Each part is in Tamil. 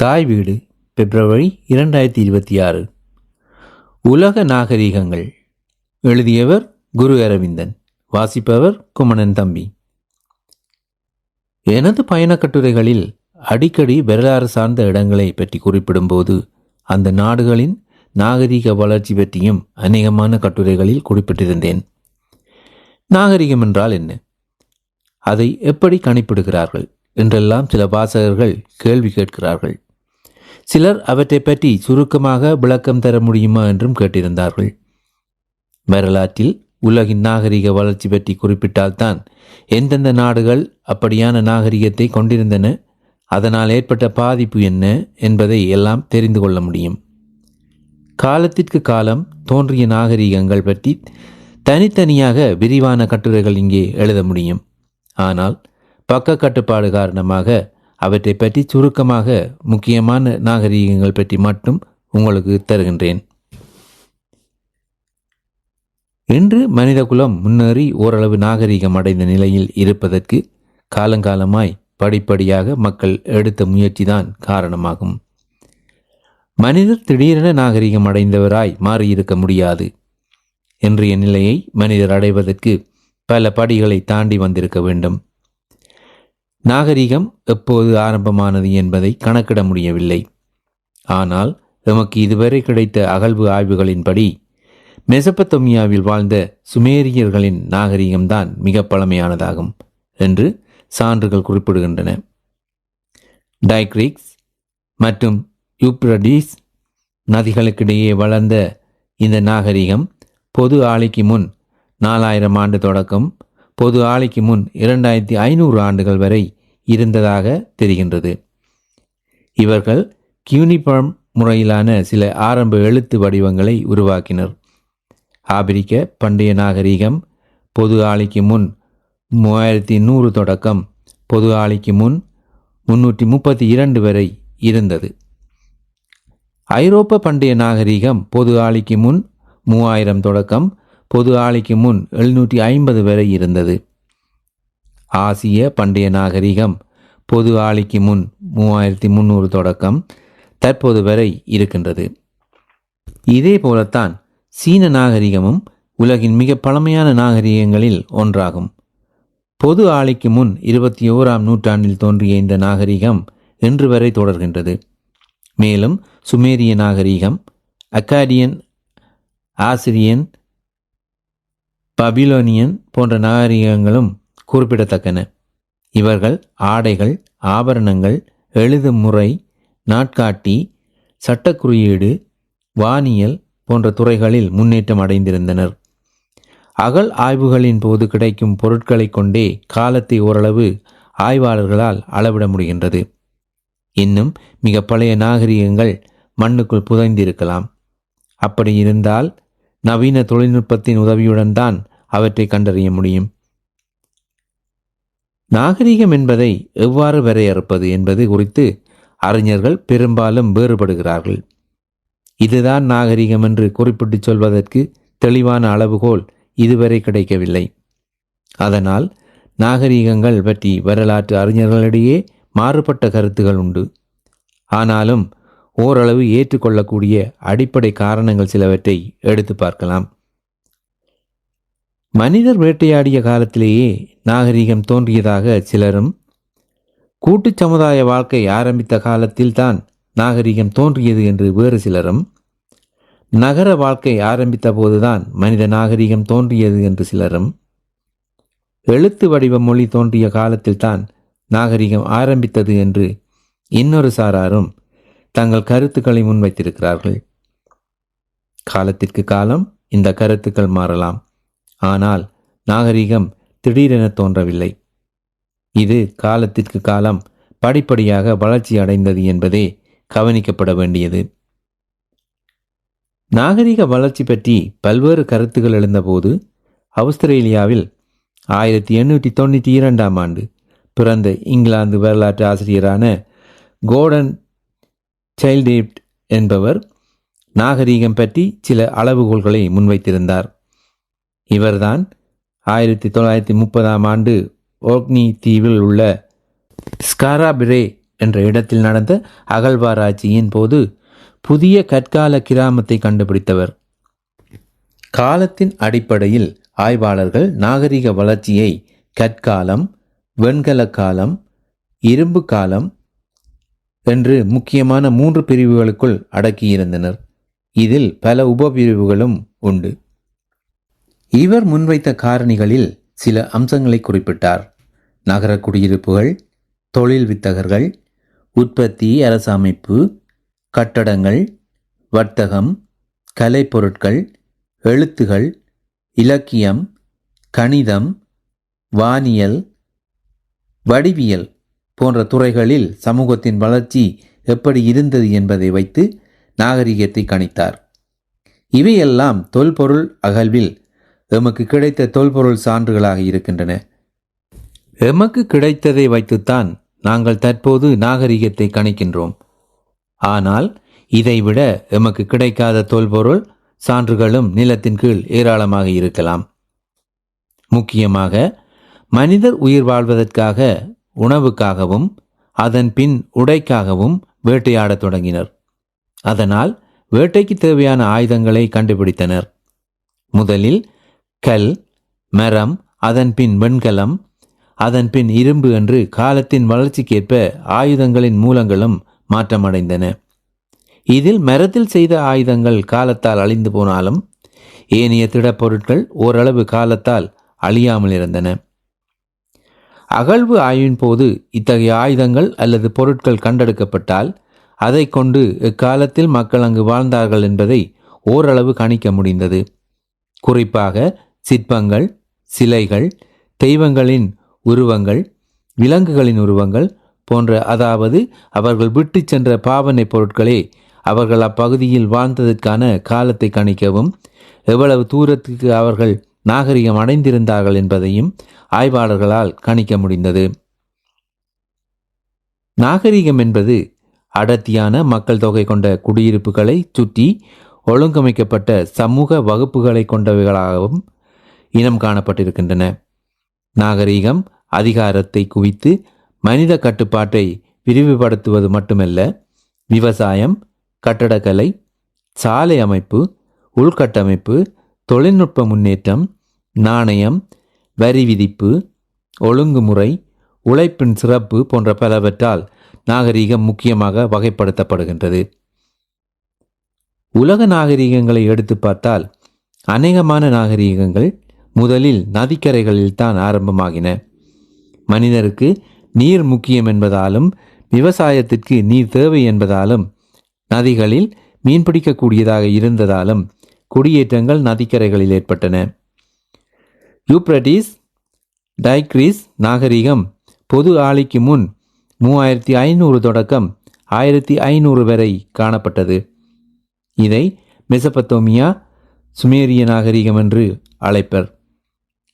தாய் வீடு பிப்ரவரி இரண்டாயிரத்தி இருபத்தி ஆறு. உலக நாகரிகங்கள். எழுதியவர் குரு அரவிந்தன் வாசிப்பவர் குமணன் தம்பி. எனது பயணக் கட்டுரைகளில் அடிக்கடி வரலாறு சார்ந்த இடங்களை பற்றி குறிப்பிடும்போது அந்த நாடுகளின் நாகரிக வளர்ச்சி பற்றியும் அநேகமான கட்டுரைகளில் குறிப்பிட்டிருந்தேன். நாகரிகம் என்றால் என்ன? அதை எப்படி கணிப்பிடுகிறார்கள்? என்றெல்லாம் சில வாசகர்கள் கேள்வி கேட்கிறார்கள். சிலர் அவற்றை பற்றி சுருக்கமாக விளக்கம் தர முடியுமா என்றும் கேட்டிருந்தார்கள். வரலாற்றில் உலகின் நாகரிக வளர்ச்சி பற்றி குறிப்பிட்டால்தான் எந்தெந்த நாடுகள் அப்படியான நாகரிகத்தை கொண்டிருந்தன அதனால் ஏற்பட்ட பாதிப்பு என்ன என்பதை எல்லாம் தெரிந்து கொள்ள முடியும். காலத்திற்கு காலம் தோன்றிய நாகரிகங்கள் பற்றி தனித்தனியாக விரிவான கட்டுரைகள் இங்கே எழுத முடியும். ஆனால் பக்க கட்டுப்பாடு காரணமாக அவற்றை பற்றி சுருக்கமாக முக்கியமான நாகரிகங்கள் பற்றி மட்டும் உங்களுக்கு தருகின்றேன். இன்று மனிதகுலம் முன்னேறி ஓரளவு நாகரிகம் அடைந்த நிலையில் இருப்பதற்கு காலங்காலமாய் படிப்படியாக மக்கள் எடுத்த முயற்சிதான் காரணமாகும். மனிதர் திடீரென நாகரிகம் அடைந்தவராய் மாறியிருக்க முடியாது. இன்றைய நிலையை மனிதர் அடைவதற்கு பல படிகளை தாண்டி வந்திருக்க வேண்டும். நாகரிகம் எப்போது ஆரம்பமானது என்பதை கணக்கிட முடியவில்லை. ஆனால் எமக்கு இதுவரை கிடைத்த அகழ்வு ஆய்வுகளின்படி மெசப்பத்தோமியாவில் வாழ்ந்த சுமேரியர்களின் நாகரிகம்தான் மிக பழமையானதாகும் என்று சான்றுகள் குறிப்பிடுகின்றன. டைக்ரிக்ஸ் மற்றும் யூப்ரடீஸ் நதிகளுக்கிடையே வளர்ந்த இந்த நாகரிகம் பொது ஆலைக்கு முன் நாலாயிரம் ஆண்டு தொடக்கம் பொது ஆலைக்கு முன் இரண்டாயிரத்தி ஐநூறு ஆண்டுகள் வரை இருந்ததாக தெரிகின்றது. இவர்கள் கியூனிஃபார்ம் முறையிலான சில ஆரம்ப எழுத்து வடிவங்களை உருவாக்கினர். ஆப்பிரிக்க பண்டைய நாகரிகம் பொது ஆலைக்கு முன் மூவாயிரத்தி நூறு தொடக்கம் பொது ஆலைக்கு முன் முன்னூற்றி முப்பத்தி இரண்டு வரை இருந்தது. ஐரோப்ப பண்டைய நாகரிகம் பொது ஆலைக்கு முன் மூவாயிரம் தொடக்கம் பொது ஆலைக்கு முன் எழுநூற்றி ஐம்பது வரை இருந்தது. ஆசிய பண்டைய நாகரிகம். பொது ஆலைக்கு முன் மூவாயிரத்தி முந்நூறு தொடக்கம் தற்போது வரை இருக்கின்றது. இதே போலத்தான் சீன நாகரிகமும் உலகின் மிக பழமையான நாகரிகங்களில் ஒன்றாகும். பொது ஆலைக்கு முன் இருபத்தி ஓராம் நூற்றாண்டில் தோன்றிய இந்த நாகரிகம் இன்று வரை தொடர்கின்றது. மேலும் சுமேரிய நாகரிகம் அக்காடியன் ஆசிரியன் பபிலோனியன் போன்ற நாகரிகங்களும் குறிப்பிடத்தக்கன. இவர்கள் ஆடைகள் ஆபரணங்கள் எழுதும் முறை நாட்காட்டி சட்டக்குறியீடு வானியல் போன்ற துறைகளில் முன்னேற்றம் அடைந்திருந்தனர். அகல் ஆய்வுகளின் போது கிடைக்கும் பொருட்களை கொண்டே காலத்தை ஓரளவு ஆய்வாளர்களால் அளவிட முடிகின்றது. இன்னும் மிக பழைய நாகரிகங்கள் மண்ணுக்குள் புதைந்திருக்கலாம். அப்படி இருந்தால் நவீன தொழில்நுட்பத்தின் உதவியுடன் தான் அவற்றை கண்டறிய முடியும். நாகரிகம் என்பதை எவ்வாறு வரையறுப்பது என்பது குறித்து அறிஞர்கள் பெரும்பாலும் வேறுபடுகிறார்கள். இதுதான் நாகரிகம் என்று குறிப்பிட்டு சொல்வதற்கு தெளிவான அளவுகோல் இதுவரை கிடைக்கவில்லை. அதனால் நாகரிகங்கள் பற்றி வரலாற்று அறிஞர்களிடையே மாறுபட்ட கருத்துகள் உண்டு. ஆனாலும் ஓரளவு ஏற்றுக்கொள்ளக்கூடிய அடிப்படை காரணங்கள் சிலவற்றை எடுத்து பார்க்கலாம். மனிதர் வேட்டையாடிய காலத்திலேயே நாகரிகம் தோன்றியதாக சிலரும் கூட்டுச் சமுதாய வாழ்க்கை ஆரம்பித்த காலத்தில்தான் நாகரிகம் தோன்றியது என்று வேறு சிலரும் நகர வாழ்க்கை ஆரம்பித்த போதுதான் மனித நாகரிகம் தோன்றியது என்று சிலரும் எழுத்து வடிவ மொழி தோன்றிய காலத்தில்தான் நாகரிகம் ஆரம்பித்தது என்று இன்னொரு சாராரும் தங்கள் கருத்துக்களை முன்வைத்திருக்கிறார்கள். காலத்திற்கு காலம் இந்த கருத்துக்கள் மாறலாம். ஆனால் நாகரிகம் திடீரென தோன்றவில்லை. இது காலத்திற்கு காலம் படிப்படியாக வளர்ச்சி அடைந்தது என்பதே கவனிக்கப்பட வேண்டியது. நாகரிக வளர்ச்சி பற்றி பல்வேறு கருத்துக்கள் எழுந்தபோது அவுஸ்திரேலியாவில் ஆயிரத்தி எண்ணூற்றி தொண்ணூற்றி இரண்டாம் ஆண்டு பிறந்த இங்கிலாந்து வரலாற்று ஆசிரியரான கோர்டன் சைல்டேப்ட் என்பவர் நாகரீகம் பற்றி சில அளவுகோல்களை முன்வைத்திருந்தார். இவர்தான் ஆயிரத்தி தொள்ளாயிரத்தி முப்பதாம் ஆண்டு ஓக்னி தீவில் உள்ள ஸ்காராபிரே என்ற இடத்தில் நடந்த அகழ்வாராய்ச்சியின் போது புதிய கற்கால கிராமத்தை கண்டுபிடித்தவர். காலத்தின் அடிப்படையில் ஆய்வாளர்கள் நாகரிக வளர்ச்சியை கற்காலம் வெண்கல காலம் இரும்பு காலம் என்று முக்கியமான மூன்று பிரிவுகளுக்குள் அடக்கியிருந்தனர். இதில் பல உபபிரிவுகளும் உண்டு. இவர் முன்வைத்த காரணிகளில் சில அம்சங்களை குறிப்பிட்டார். நகர குடியிருப்புகள் தொழில் வித்தகர்கள் உற்பத்தி அரசமைப்பு கட்டடங்கள் வர்த்தகம் கலைப்பொருட்கள் எழுத்துகள் இலக்கியம் கணிதம் வானியல் வடிவியல் போன்ற துறைகளில் சமூகத்தின் வளர்ச்சி எப்படி இருந்தது என்பதை வைத்து நாகரிகத்தை கணித்தார். இவையெல்லாம் தொல்பொருள் அகழ்வில் எமக்கு கிடைத்த தொல்பொருள் சான்றுகளாக இருக்கின்றன. எமக்கு கிடைத்ததை வைத்துத்தான் நாங்கள் தற்போது நாகரிகத்தை கணிக்கின்றோம். ஆனால் இதைவிட எமக்கு கிடைக்காத தொல்பொருள் சான்றுகளும் நிலத்தின் கீழ் ஏராளமாக இருக்கலாம். முக்கியமாக மனிதர் உயிர் வாழ்வதற்காக உணவுக்காகவும் அதன் பின் உடைக்காகவும் வேட்டையாடத் தொடங்கினர். அதனால் வேட்டைக்கு தேவையான ஆயுதங்களை கண்டுபிடித்தனர். முதலில் கல் மரம் அதன் பின் வெண்கலம் அதன் பின் இரும்பு என்று காலத்தின் வளர்ச்சிக்கேற்ப ஆயுதங்களின் மூலங்களும் மாற்றமடைந்தன. இதில் மரத்தில் செய்த ஆயுதங்கள் காலத்தால் அழிந்து போனாலும் ஏனைய திடப்பொருட்கள் ஓரளவு காலத்தால் அழியாமல் இருந்தன. அகழ்வு ஆய்வின் போது இத்தகைய ஆயுதங்கள் அல்லது பொருட்கள் கண்டெடுக்கப்பட்டால் அதை கொண்டு இக்காலத்தில் மக்கள் அங்கு வாழ்ந்தார்கள் என்பதை ஓரளவு கணிக்க முடிந்தது. குறிப்பாக சிற்பங்கள் சிலைகள் தெய்வங்களின் உருவங்கள் விலங்குகளின் உருவங்கள் போன்ற அதாவது அவர்கள் விட்டு சென்ற பாவனை பொருட்களே அவர்கள் அப்பகுதியில் வாழ்ந்ததற்கான காலத்தை கணிக்கவும் எவ்வளவு தூரத்துக்கு அவர்கள் நாகரிகம் அடைந்திருந்தார்கள் என்பதையும் ஆய்வாளர்களால் கணிக்க முடிந்தது. நாகரிகம் என்பது அடர்த்தியான மக்கள் தொகை கொண்ட குடியிருப்புகளை சுற்றி ஒழுங்கமைக்கப்பட்ட சமூக வகுப்புகளை கொண்டவைகளாகவும் இனம் காணப்பட்டிருக்கின்றன. நாகரிகம் அதிகாரத்தை குவித்து மனித கட்டுப்பாட்டை விரிவுபடுத்துவது மட்டுமல்ல விவசாயம் கட்டடக்கலை சாலை அமைப்பு உள்கட்டமைப்பு தொழில்நுட்ப முன்னேற்றம் நாணயம் வரி விதிப்பு ஒழுங்குமுறை உழைப்பின் சிறப்பு போன்ற பலவற்றால் நாகரிகம் முக்கியமாக வகைப்படுத்தப்படுகின்றது. உலக நாகரிகங்களை எடுத்து பார்த்தால் அநேகமான நாகரிகங்கள் முதலில் நதிக்கரைகளில் தான் ஆரம்பமாகின. மனிதருக்கு நீர் முக்கியம் என்பதாலும் விவசாயத்திற்கு நீர் தேவை என்பதாலும் நதிகளில் மீன்பிடிக்கக்கூடியதாக இருந்ததாலும் குடியேற்றங்கள் நதிக்கரைகளில் ஏற்பட்டன. யூப்ரட்டிஸ் டைக்ரீஸ் நாகரிகம் பொது ஆலைக்கு முன் மூவாயிரத்தி ஐநூறு தொடக்கம் ஆயிரத்தி ஐநூறு வரை காணப்பட்டது. இதை மெசபத்தோமியா சுமேரிய நாகரிகம் என்று அழைப்பர்.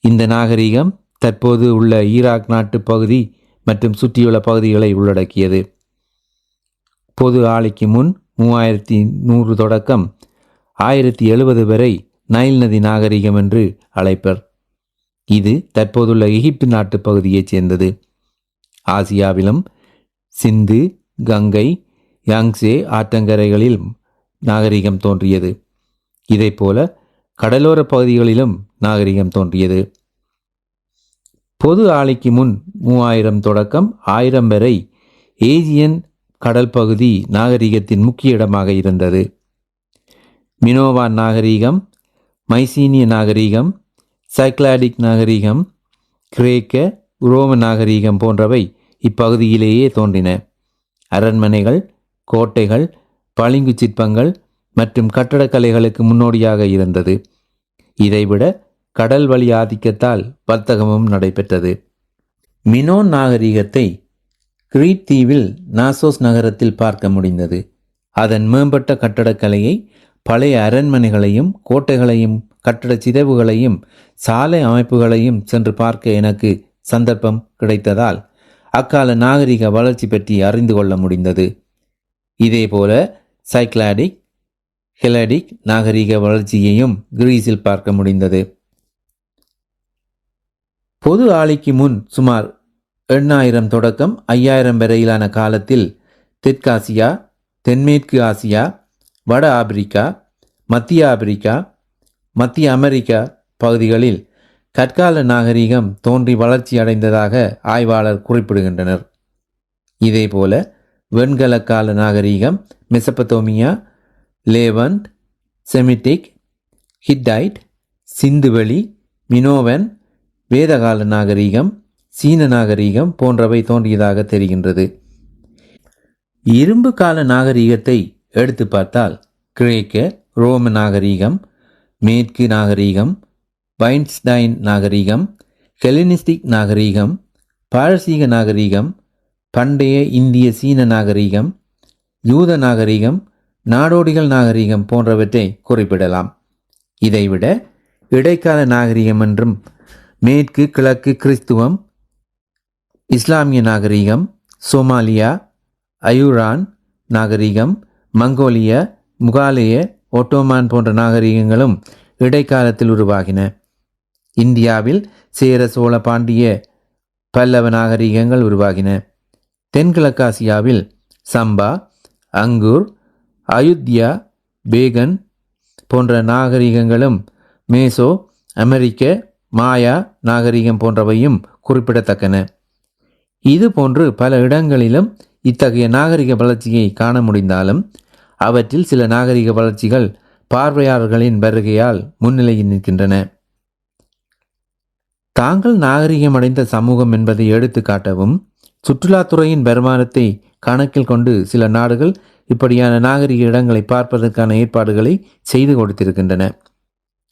இந்த நாகரிகம் தற்போது உள்ள ஈராக் நாட்டு பகுதி மற்றும் சுற்றியுள்ள பகுதிகளை உள்ளடக்கியது. பொது ஆலைக்கு முன் மூவாயிரத்தி நூறு தொடக்கம் ஆயிரத்தி எழுபது வரை நைல் நதி நாகரிகம் என்று அழைப்பர். இது தற்போதுள்ள எகிப்து நாட்டு பகுதியைச் சேர்ந்தது. ஆசியாவிலும் சிந்து கங்கை யாங்ஸே ஆற்றங்கரைகளில் நாகரிகம் தோன்றியது. இதைப்போல கடலோர பகுதிகளிலும் நாகரிகம் தோன்றியது. பொது ஆலைக்கு முன் மூவாயிரம் தொடக்கம் ஆயிரம் வரை ஏஜியன் கடல் பகுதி நாகரிகத்தின் முக்கிய இடமாக இருந்தது. மினோவான் நாகரிகம் மைசீனிய நாகரிகம் சைக்ளாடிக் நாகரிகம் கிரேக்க உரோம நாகரிகம் போன்றவை இப்பகுதியிலேயே தோன்றின. அரண்மனைகள் கோட்டைகள் பளிங்கு சிற்பங்கள் மற்றும் கட்டடக்கலைகளுக்கு முன்னோடியாக இருந்தது. இதைவிட கடல் வழி ஆதிக்கத்தால் வர்த்தகமும் நடைபெற்றது. மினோன் நாகரிகத்தை கிரீட் தீவில் நாசோஸ் நகரத்தில் பார்க்க முடிந்தது. அதன் மேம்பட்ட கட்டடக்கலையை பழைய அரண்மனைகளையும் கோட்டைகளையும் கட்டட சிதைவுகளையும் சாலை அமைப்புகளையும் சென்று பார்க்க எனக்கு சந்தர்ப்பம் கிடைத்ததால் அக்கால நாகரிக வளர்ச்சி பற்றி அறிந்து கொள்ள முடிந்தது. இதேபோல சைக்ளாடிக் ஹெலடிக் நாகரிக வளர்ச்சியையும் கிரீஸில் பார்க்க முடிந்தது. பொது ஆலைக்கு முன் சுமார் எண்ணாயிரம் தொடக்கம் ஐயாயிரம் வரையிலான காலத்தில் தெற்காசியா தென்மேற்கு ஆசியா வட ஆப்பிரிக்கா மத்திய ஆப்பிரிக்கா மத்திய அமெரிக்கா பகுதிகளில் கற்கால நாகரிகம் தோன்றி வளர்ச்சி அடைந்ததாக ஆய்வாளர் குறிப்பிடுகின்றனர். இதேபோல வெண்கல கால நாகரிகம் மெசபத்தோமியா லேவண்ட் செமிட்டிக் ஹிட்டைட் சிந்துவெளி மினோவன் வேதகால நாகரிகம் சீன நாகரிகம் போன்றவை தோன்றியதாக தெரிகின்றது. இரும்பு கால நாகரிகத்தை எடுத்து பார்த்தால் கிரேக்க ரோம நாகரிகம் மேற்கு நாகரிகம் வைன்ஸ்டைன் நாகரிகம் ஹெலினிஸ்டிக் நாகரிகம் பாரசீக நாகரிகம் பண்டைய இந்திய சீன நாகரிகம் யூத நாகரிகம் நாடோடிகள் நாகரிகம் போன்றவற்றை குறிப்பிடலாம். இதைவிட இடைக்கால நாகரிகம் என்றும் மேற்கு கிழக்கு கிறிஸ்துவம் இஸ்லாமிய நாகரிகம் சோமாலியா அயூரான் நாகரிகம் மங்கோலிய முகாலய ஒட்டோமான் போன்ற நாகரிகங்களும் இடைக்காலத்தில் உருவாகின. இந்தியாவில் சேர சோழ பாண்டிய பல்லவ நாகரிகங்கள் உருவாகின. தென்கிழக்காசியாவில் சம்பா அங்கூர் அயுத்யா பேகன் போன்ற நாகரிகங்களும் மேசோ அமெரிக்க மாயா நாகரிகம் போன்றவையும் குறிப்பிடத்தக்கன. இது போன்று பல இடங்களிலும் இத்தகைய நாகரிக வளர்ச்சியை காண முடிந்தாலும் அவற்றில் சில நாகரிக வளர்ச்சிகள் பார்வையாளர்களின் வருகையால் முன்னிலையில் நிற்கின்றன. தாங்கள் நாகரிகமடைந்த சமூகம் என்பதை எடுத்து காட்டவும் சுற்றுலாத்துறையின் வருமானத்தை கணக்கில் கொண்டு சில நாடுகள் இப்படியான நாகரிக இடங்களை பார்ப்பதற்கான ஏற்பாடுகளை செய்து கொடுத்திருக்கின்றன.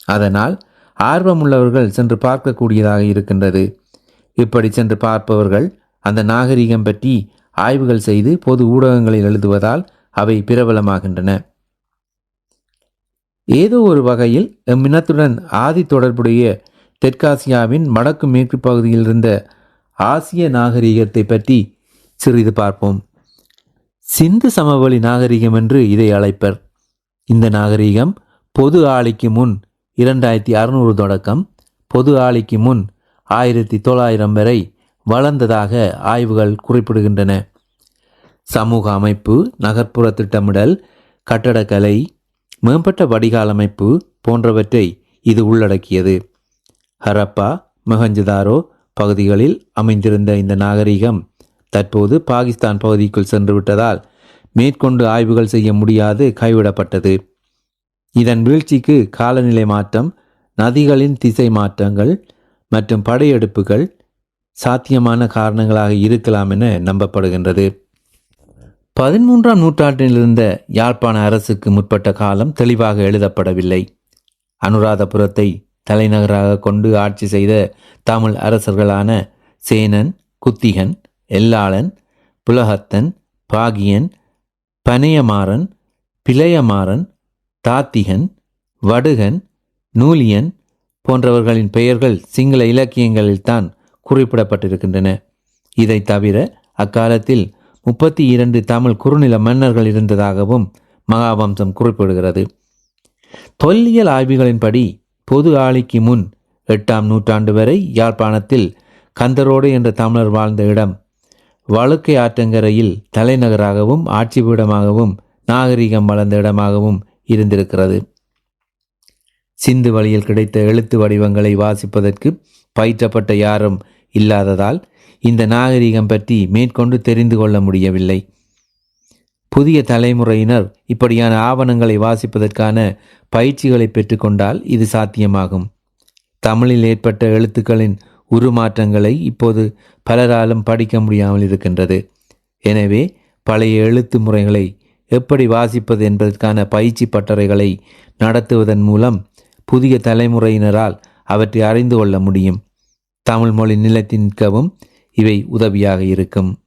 அதனால் ஆர்வமுள்ளவர்கள் சென்று பார்க்கக்கூடியதாக இருக்கின்றது. இப்படி சென்று பார்ப்பவர்கள் அந்த நாகரிகம் பற்றி ஆய்வுகள் செய்து பொது ஊடகங்களில் எழுதுவதால் அவை பிரபலமாகின்றன. ஏதோ ஒரு வகையில் எம்மினத்துடன் ஆதி தொடர்புடைய தெற்காசியாவின் வடக்கு மேற்கு பகுதியில் இருந்த ஆசிய நாகரிகத்தை பற்றி சிறிது பார்ப்போம். சிந்து சமவெளி நாகரிகம் என்று இதை அழைப்பர். இந்த நாகரிகம் பொது ஆலைக்கு முன் இரண்டாயிரத்தி அறுநூறு தொடக்கம் பொது ஆலைக்கு முன் ஆயிரத்தி தொள்ளாயிரம் வரை வளர்ந்ததாக ஆய்வுகள் குறிப்பிடுகின்றன. சமூக அமைப்பு நகர்ப்புற திட்டமிடல் கட்டடக்கலை மேம்பட்ட வடிகால் அமைப்பு போன்றவற்றை இது உள்ளடக்கியது. ஹரப்பா மொஹஞ்சதாரோ பகுதிகளில் அமைந்திருந்த இந்த நாகரிகம் தற்போது பாகிஸ்தான் பகுதிக்குள் சென்றுவிட்டதால் மேற்கொண்டு ஆய்வுகள் செய்ய முடியாது கைவிடப்பட்டது. இதன் வீழ்ச்சிக்கு காலநிலை மாற்றம் நதிகளின் திசை மாற்றங்கள் மற்றும் படையெடுப்புகள் சாத்தியமான காரணங்களாக இருக்கலாம் என நம்பப்படுகின்றது. பதிமூன்றாம் நூற்றாண்டில் இருந்த யாழ்ப்பாண அரசுக்கு முற்பட்ட காலம் தெளிவாக எழுதப்படவில்லை. அனுராதபுரத்தை தலைநகராக கொண்டு ஆட்சி செய்த தமிழ் அரசர்களான சேனன் குத்திகன் எல்லாளன் புலகத்தன் பாகியன் பனையமாறன் பிளையமாறன் தாத்திகன் வடுகன் நூலியன் போன்றவர்களின் பெயர்கள் சிங்கள இலக்கியங்களில்தான் குறிப்பிடப்பட்டிருக்கின்றன. இதை தவிர அக்காலத்தில் முப்பத்தி இரண்டு தமிழ் குறுநில மன்னர்கள் இருந்ததாகவும் மகாவம்சம் குறிப்பிடுகிறது. தொல்லியல் ஆய்வுகளின்படி பொது ஆளிக்கு முன் எட்டாம் நூற்றாண்டு வரை யாழ்ப்பாணத்தில் கந்தரோடு என்ற தமிழர் வாழ்ந்த இடம். வழுக்கை ஆற்றங்கரையில் தலைநகராகவும் ஆட்சி பீடமாகவும் நாகரிகம் வளர்ந்த இடமாகவும் இருந்திருக்கிறது. சிந்து வழியில் கிடைத்த எழுத்து வடிவங்களை வாசிப்பதற்கு பயிற்றப்பட்ட யாரும் இல்லாததால் இந்த நாகரிகம் பற்றி மேற்கொண்டு தெரிந்து கொள்ள முடியவில்லை. புதிய தலைமுறையினர் இப்படியான ஆவணங்களை வாசிப்பதற்கான பயிற்சிகளை பெற்றுக்கொண்டால் இது சாத்தியமாகும். தமிழில் ஏற்பட்ட எழுத்துக்களின் உருமாற்றங்களை இப்போது பலராலும் படிக்க முடியாமல் இருக்கின்றது. எனவே பழைய எழுத்து முறைகளை எப்படி வாசிப்பது என்பதற்கான பயிற்சி பட்டறைகளை நடத்துவதன் மூலம் புதிய தலைமுறையினரால் அவற்றை அறிந்து கொள்ள முடியும். தமிழ் மொழி நிலைத்து நிற்கவும் இவை உதவியாக இருக்கும்.